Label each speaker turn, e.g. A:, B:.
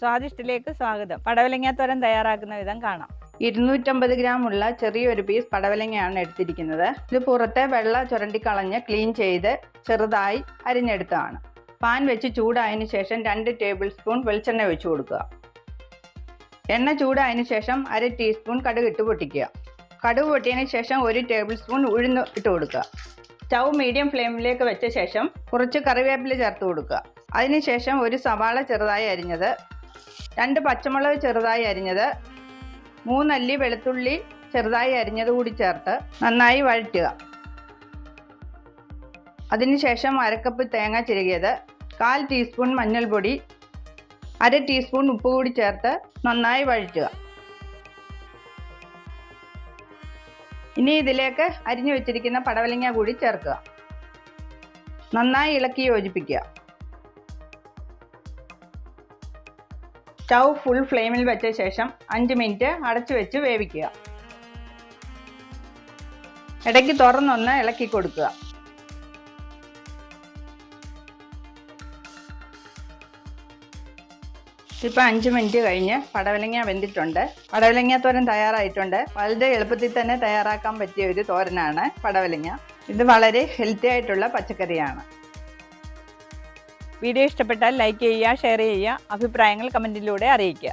A: സ്വാദിഷ്ടിലേക്ക് സ്വാഗതം. പടവലങ്ങ തോരൻ തയ്യാറാക്കുന്ന വിധം കാണാം. ഇരുന്നൂറ്റമ്പത് ഗ്രാം ഉള്ള ചെറിയൊരു പീസ് പടവലങ്ങയാണ് എടുത്തിരിക്കുന്നത്. ഇത് പുറത്തെ വെള്ള ചുരണ്ടിക്കളഞ്ഞ് ക്ലീൻ ചെയ്ത് ചെറുതായി അരിഞ്ഞെടുത്തതാണ്. പാൻ വെച്ച് ചൂടായതിന് ശേഷം രണ്ട് ടേബിൾ സ്പൂൺ വെളിച്ചെണ്ണ വെച്ച് കൊടുക്കുക. എണ്ണ ചൂടായതിനു ശേഷം അര ടീസ്പൂൺ കടുക് ഇട്ട് പൊട്ടിക്കുക. കടുക് പൊട്ടിയതിന് ശേഷം ഒരു ടേബിൾ സ്പൂൺ ഉഴുന്ന് ഇട്ട് കൊടുക്കുക. സ്റ്റൗ മീഡിയം ഫ്ലെയിമിലേക്ക് വെച്ച ശേഷം കുറച്ച് കറിവേപ്പില ചേർത്ത് കൊടുക്കുക. അതിനുശേഷം ഒരു സവാള ചെറുതായി അരിഞ്ഞത് രണ്ട് പച്ചമുളക് ചെറുതായി അരിഞ്ഞത് മൂന്നല്ലി വെളുത്തുള്ളി ചെറുതായി അരിഞ്ഞത് കൂടി ചേർത്ത് നന്നായി വഴറ്റുക. അതിനുശേഷം അരക്കപ്പ് തേങ്ങ ചിരകിയത് കാൽ ടീസ്പൂൺ മഞ്ഞൾപ്പൊടി അര ടീസ്പൂൺ ഉപ്പ് കൂടി ചേർത്ത് നന്നായി വഴറ്റുക. ഇനി ഇതിലേക്ക് അരിഞ്ഞു വെച്ചിരിക്കുന്ന പടവലങ്ങ കൂടി ചേർക്കുക. നന്നായി ഇളക്കി യോജിപ്പിക്കുക. സ്റ്റൗ ഫുൾ ഫ്ലെയിമിൽ വെച്ച ശേഷം അഞ്ച് മിനിറ്റ് അടച്ചു വെച്ച് വേവിക്കുക. ഇടയ്ക്ക് തുറന്നൊന്ന് ഇളക്കി കൊടുക്കുക. ഇപ്പം അഞ്ച് മിനിറ്റ് കഴിഞ്ഞ് പടവലങ്ങ വെന്തിട്ടുണ്ട്. പടവലങ്ങ തോരൻ തയ്യാറായിട്ടുണ്ട്. വളരെ എളുപ്പത്തിൽ തന്നെ തയ്യാറാക്കാൻ പറ്റിയ ഒരു തോരനാണ് പടവലങ്ങ ഇത് വളരെ ഹെൽത്തി ആയിട്ടുള്ള പച്ചക്കറിയാണ്. വീഡിയോ ഇഷ്ടപ്പെട്ടാൽ ലൈക്ക് ചെയ്യുക ഷെയർ ചെയ്യുക അഭിപ്രായങ്ങൾ കമന്റിലൂടെ അറിയിക്കുക.